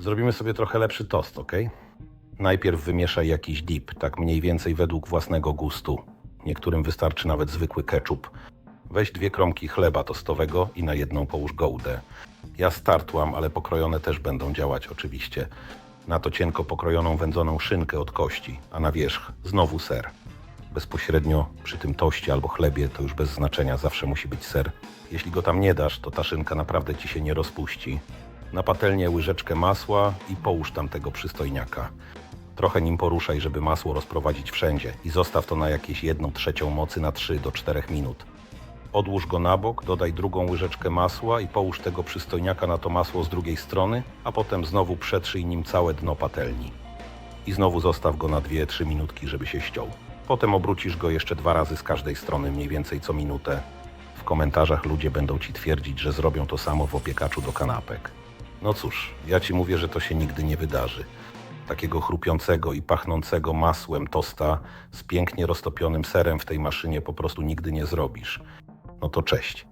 Zrobimy sobie trochę lepszy tost, ok? Najpierw wymieszaj jakiś dip, tak mniej więcej według własnego gustu. Niektórym wystarczy nawet zwykły ketchup. Weź dwie kromki chleba tostowego i na jedną połóż gołdę. Ja startłam, ale pokrojone też będą działać oczywiście. Na to cienko pokrojoną wędzoną szynkę od kości, a na wierzch znowu ser. Bezpośrednio przy tym toście albo chlebie to już bez znaczenia, zawsze musi być ser. Jeśli go tam nie dasz, to ta szynka naprawdę ci się nie rozpuści. Na patelnię łyżeczkę masła i połóż tam tego przystojniaka. Trochę nim poruszaj, żeby masło rozprowadzić wszędzie i zostaw to na jakieś 1 trzecią mocy na 3 do 4 minut. Odłóż go na bok, dodaj drugą łyżeczkę masła i połóż tego przystojniaka na to masło z drugiej strony, a potem znowu przetrzyj nim całe dno patelni. I znowu zostaw go na 2-3 minutki, żeby się ściął. Potem obrócisz go jeszcze dwa razy z każdej strony, mniej więcej co minutę. W komentarzach ludzie będą ci twierdzić, że zrobią to samo w opiekaczu do kanapek. No cóż, ja ci mówię, że to się nigdy nie wydarzy. Takiego chrupiącego i pachnącego masłem tosta z pięknie roztopionym serem w tej maszynie po prostu nigdy nie zrobisz. No to cześć.